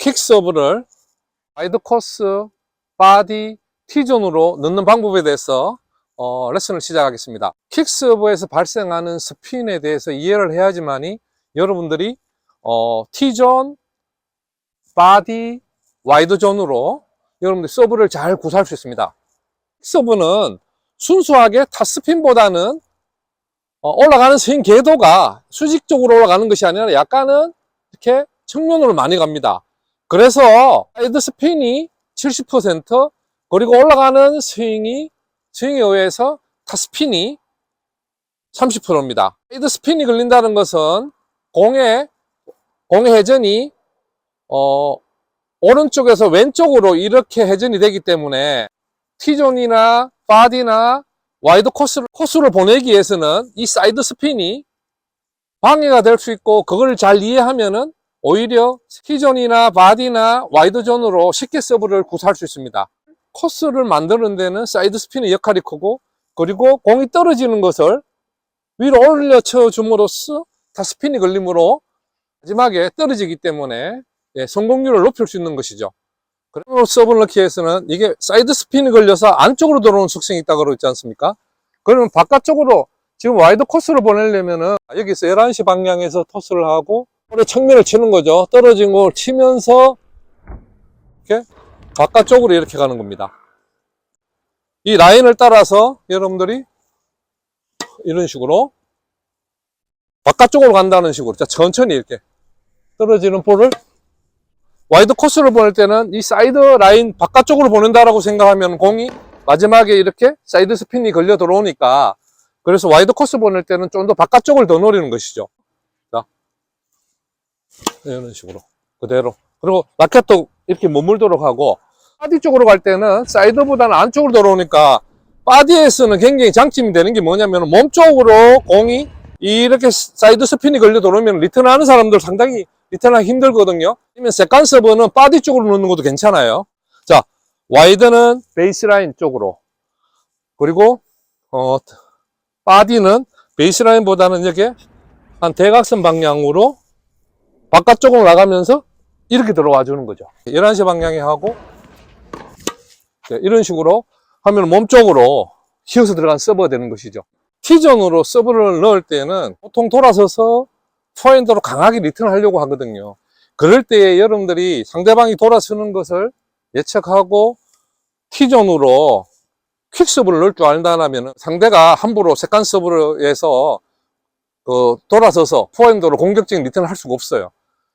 킥서브를 와이드 코스, 바디, T존으로 넣는 방법에 대해서 어, 레슨을 시작하겠습니다. 킥서브에서 발생하는 스핀에 대해서 이해를 해야지만이 여러분들이 어, T존, 바디, 와이드존으로 여러분들 서브를 잘 구사할 수 있습니다. 킥서브는 순수하게 탑스핀보다는 어, 올라가는 스윙 궤도가 수직적으로 올라가는 것이 아니라 약간은 이렇게 측면으로 많이 갑니다. 그래서 사이드 스핀이 70% 그리고 올라가는 스윙이 스윙에 의해서 탑스핀이 30%입니다. 사이드 스핀이 걸린다는 것은 공의 공의 회전이 어, 오른쪽에서 왼쪽으로 이렇게 회전이 되기 때문에 T존이나 바디나 와이드 코스를, 코스를 보내기 위해서는 이 사이드 스핀이 방해가 될 수 있고 그걸 잘 이해하면은 오히려 T존이나 바디나 와이드존으로 쉽게 서브를 구사할 수 있습니다. 코스를 만드는 데는 사이드 스핀의 역할이 크고 그리고 공이 떨어지는 것을 위로 올려 쳐줌으로써 다 스핀이 걸림으로 마지막에 떨어지기 때문에 예, 성공률을 높일 수 있는 것이죠. 넣기 위해서는 이게 사이드 스핀이 걸려서 안쪽으로 들어오는 속성이 있다고 그러지 않습니까? 그러면 바깥쪽으로 지금 와이드 코스를 보내려면은 여기서 11시 방향에서 토스를 하고 볼의 측면을 치는 거죠. 떨어진 걸 치면서 이렇게 바깥쪽으로 이렇게 가는 겁니다. 이 라인을 따라서 여러분들이 이런 식으로 바깥쪽으로 간다는 식으로 자, 천천히 이렇게 떨어지는 볼을 와이드 코스를 보낼 때는 이 사이드 라인 바깥쪽으로 보낸다라고 생각하면 공이 마지막에 이렇게 사이드 스핀이 걸려 들어오니까 그래서 와이드 코스 보낼 때는 좀 더 바깥쪽을 더 노리는 것이죠. 자, 이런 식으로 그대로 그리고 라켓도 이렇게 머물도록 하고 바디 쪽으로 갈 때는 사이드보다는 안쪽으로 들어오니까 바디에서는 굉장히 장점이 되는 게 뭐냐면 몸 쪽으로 공이 이렇게 사이드 스핀이 걸려 들어오면 리턴 하는 사람들 상당히 리턴하기 힘들거든요. 아니면 세컨 서브는 바디 쪽으로 넣는 것도 괜찮아요. 자, 와이드는 베이스라인 쪽으로. 그리고, 어, 바디는 베이스라인보다는 이렇게 한 대각선 방향으로 바깥쪽으로 나가면서 이렇게 들어와 주는 거죠. 11시 방향에 하고, 네, 이런 식으로 하면 몸쪽으로 휘어서 들어간 서버가 되는 것이죠. T존으로 서브를 넣을 때는 보통 돌아서서 포핸드로 강하게 리턴을 하려고 하거든요. 그럴 때 여러분들이 상대방이 돌아서는 것을 예측하고 T존으로 퀵서브를 넣을 줄 안다면 상대가 함부로 서브를 해서 그 돌아서서 포핸드로 공격적인 리턴을 할 수가 없어요.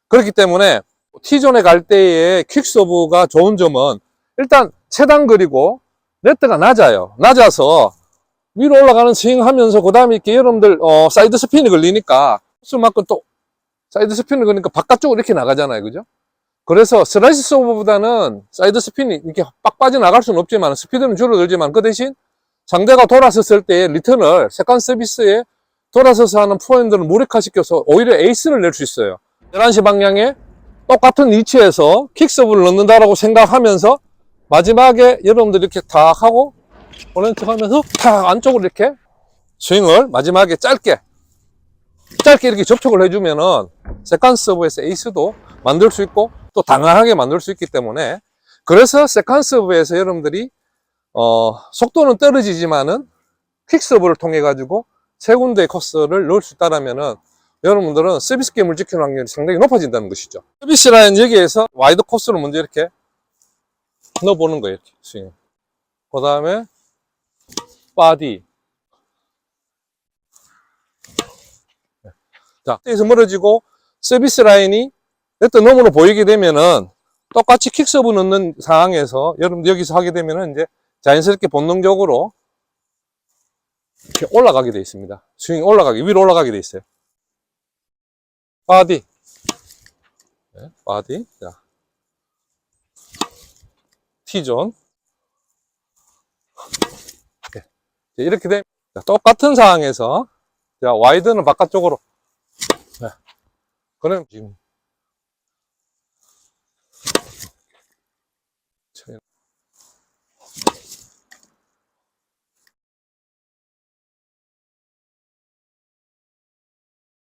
그렇기 때문에 T존에 갈 때의 퀵서브가 좋은 점은 일단 체단 그리고 네트가 낮아요. 낮아서 위로 올라가는 스윙 하면서 그 다음에 이렇게 여러분들 어, 사이드 스핀이 걸리니까 수만큼 또 사이드 스핀을 걸리니까 바깥쪽으로 이렇게 나가잖아요. 그죠? 그래서 슬라이스 서브보다는 사이드 스핀이 이렇게 빡 빠져나갈 수는 없지만 스피드는 줄어들지만 그 대신 상대가 돌아섰을 때 리턴을 세컨 서비스에 돌아서서 하는 포핸드를 무력화시켜서 오히려 에이스를 낼 수 있어요. 11시 방향에 똑같은 위치에서 킥서브를 넣는다라고 생각하면서 마지막에 여러분들 이렇게 탁 하고 척 하면서 탁 안쪽으로 이렇게 스윙을 마지막에 짧게 짧게 이렇게 접촉을 해주면은 세컨 서브에서 에이스도 만들 수 있고 또 당황하게 만들 수 있기 때문에 그래서 세컨 서브에서 여러분들이 어 속도는 떨어지지만은 퀵 서브를 통해 가지고 세 군데의 코스를 넣을 수 있다라면은 여러분들은 서비스 게임을 지키는 확률이 상당히 높아진다는 것이죠. 서비스 라인 여기에서 와이드 코스를 먼저 이렇게 넣어보는 거예요. 이렇게 스윙. 그 다음에 바디. 자, 여기서 멀어지고 서비스 라인이 네트 너머로 보이게 되면은 똑같이 킥서브 넣는 상황에서 여러분 여기서 하게 되면은 이제 자연스럽게 본능적으로 이렇게 올라가게 돼 있습니다. 스윙이 올라가게, 위로 올라가게 돼 있어요. 바디. 네, 바디. 자. T존. 네. 이렇게 되면 똑같은 상황에서 자, 와이드는 바깥쪽으로 네. 그럼 지금